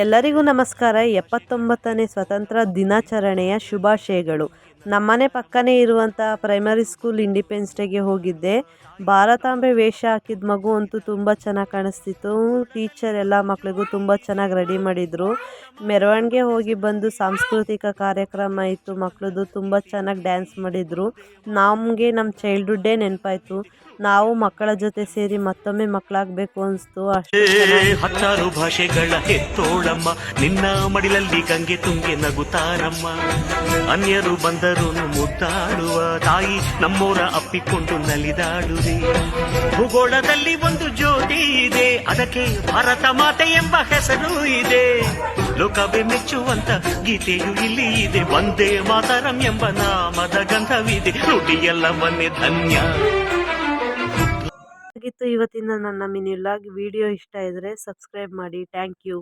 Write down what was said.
ಎಲ್ಲರಿಗೂ ನಮಸ್ಕಾರ. ಎಪ್ಪತ್ತೊಂಬತ್ತನೇ ಸ್ವತಂತ್ರ ದಿನಾಚರಣೆಯ ಶುಭಾಶಯಗಳು. ನಮ್ಮನೆ ಪಕ್ಕನೇ ಇರುವಂಥ ಪ್ರೈಮರಿ ಸ್ಕೂಲ್ ಇಂಡಿಪೆಂಡೆನ್ಸ್ ಡೇಗೆ ಹೋಗಿದ್ದೆ. ಭಾರತಾಂಬೆ ವೇಷ ಹಾಕಿದ ಮಗು ಅಂತೂ ತುಂಬ ಚೆನ್ನಾಗಿ ಕಾಣಿಸ್ತಿತ್ತು. ಟೀಚರ್ ಎಲ್ಲ ಮಕ್ಕಳಿಗೂ ತುಂಬ ಚೆನ್ನಾಗಿ ರೆಡಿ ಮಾಡಿದರು. ಮೆರವಣಿಗೆ ಹೋಗಿ ಬಂದು ಸಾಂಸ್ಕೃತಿಕ ಕಾರ್ಯಕ್ರಮ ಇತ್ತು. ಮಕ್ಕಳದು ತುಂಬ ಚೆನ್ನಾಗಿ ಡ್ಯಾನ್ಸ್ ಮಾಡಿದರು. ನಮಗೆ ನಮ್ಮ ಚೈಲ್ಡ್ಹುಡ್ಡೇ ನೆನಪಾಯಿತು. ನಾವು ಮಕ್ಕಳ ಜೊತೆ ಸೇರಿ ಮತ್ತೊಮ್ಮೆ ಮಕ್ಕಳಾಗಬೇಕು ಅನಿಸ್ತು. ಅಷ್ಟು ಹೆತ್ತೋಳಮ್ಮ ನಿನ್ನ ಮಡಿಲಲ್ಲಿ ಗಂಗೆ ತುಂಗೆ ನಗುತ್ತಾರಮ್ಮ ಅನ್ಯರು ಬಂದರು ಮುದ್ದಾಡುವ ತಾಯಿ ನಮ್ಮೋರ ಅಪ್ಪಿಕೊಂಡು ನಲಿದಾಡುವೆ. ಭೂಗೋಳದಲ್ಲಿ ಒಂದು ಜ್ಯೋತಿ ಇದೆ, ಅದಕ್ಕೆ ಭಾರತ ಮಾತೆ ಎಂಬ ಹೆಸರು ಇದೆ. ಲೋಕವೇ ಮೆಚ್ಚುವಂತ ಗೀತೆಯು ಇಲ್ಲಿ ಇದೆ ಒಂದೇ ಮಾತರಂ ಎಂಬ ನಾಮದ ಗಂಧವಿದೆ ನುಡಿಯೆಲ್ಲವನ್ನೇ ಧನ್ಯ. ಆಗಿತ್ತು ಇವತ್ತಿನ ನನ್ನ ಮಿನಿ ವ್ಲಾಗ್ ವಿಡಿಯೋ ಇಷ್ಟ ಇದ್ರೆ ಸಬ್ಸ್ಕ್ರೈಬ್ ಮಾಡಿ. Thank you.